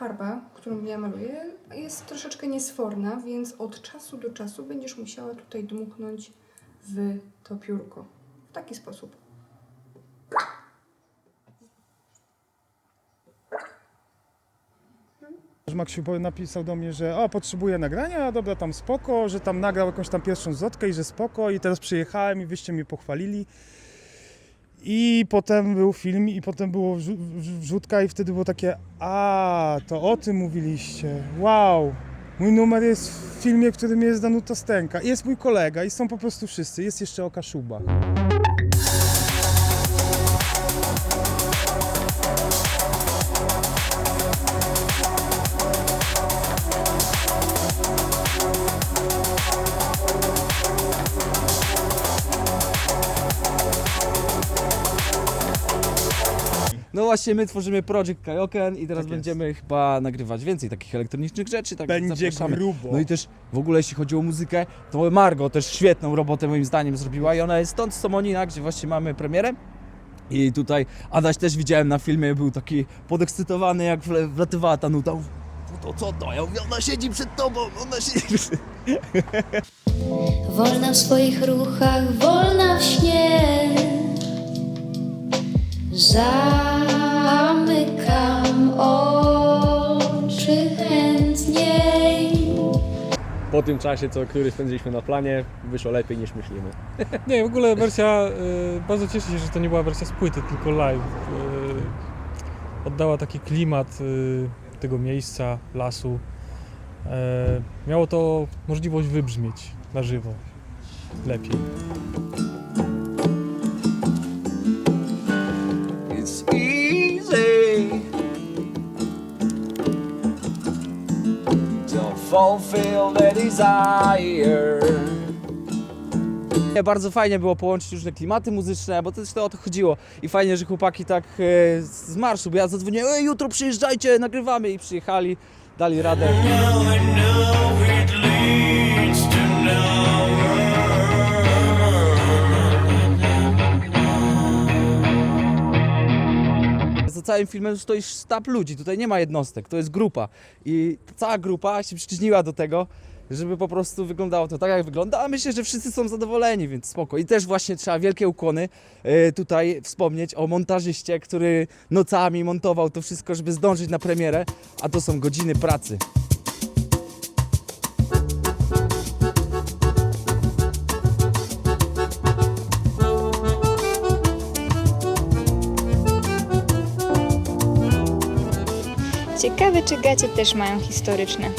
farba, którą ja maluję, jest troszeczkę niesforna, więc od czasu do czasu będziesz musiała tutaj dmuchnąć w to piórko. W taki sposób. Maksiu napisał do mnie, że o, potrzebuję nagrania, dobra, tam spoko, że tam nagrał jakąś tam pierwszą zwrotkę i że spoko i teraz przyjechałem i wyście mnie pochwalili. I potem był film i potem było wrzu- wrz- wrzutka i wtedy było takie, a, to o tym mówiliście, wow. Mój numer jest w filmie, w którym jest Danuta Stęka. Jest mój kolega i są po prostu wszyscy. Jest jeszcze Oka Szuba. No właśnie, my tworzymy Project Kaioken i teraz Tak jest. będziemy chyba nagrywać więcej takich elektronicznych rzeczy. Tak więc Będzie zapraszamy. grubo. No i też w ogóle jeśli chodzi o muzykę, to Margo też świetną robotę moim zdaniem zrobiła i ona jest stąd z Somonina, gdzie właśnie mamy premierę. I tutaj Adaś też widziałem na filmie, był taki podekscytowany jak wle- wlatywała ta nuta. No to co to? Ja mówię, ona siedzi przed tobą, ona siedzi przed... Wolna w swoich ruchach, wolna w śnie. Zamykam po tym czasie, co, który spędziliśmy na planie, wyszło lepiej niż myślimy. Nie, w ogóle wersja, y, bardzo cieszę się, że to nie była wersja z płyty, tylko live. Y, oddała taki klimat y, tego miejsca, lasu. Miało to możliwość wybrzmieć na żywo lepiej. Fulfill the desire. Bardzo fajnie było połączyć różne klimaty muzyczne, bo też to o to chodziło. I fajnie, że chłopaki tak e, z marszu, bo ja zadzwoniłem, Ej, jutro przyjeżdżajcie, nagrywamy i przyjechali, dali radę. Całym filmem stoi sztab ludzi, tutaj nie ma jednostek, to jest grupa. I cała grupa się przyczyniła do tego, żeby po prostu wyglądało to tak, jak wygląda, a myślę, że wszyscy są zadowoleni, więc spoko. I też właśnie trzeba wielkie ukłony e, tutaj wspomnieć o montażyście, który nocami montował to wszystko, żeby zdążyć na premierę, a to są godziny pracy. Ciekawe, czy gacie też mają historyczne.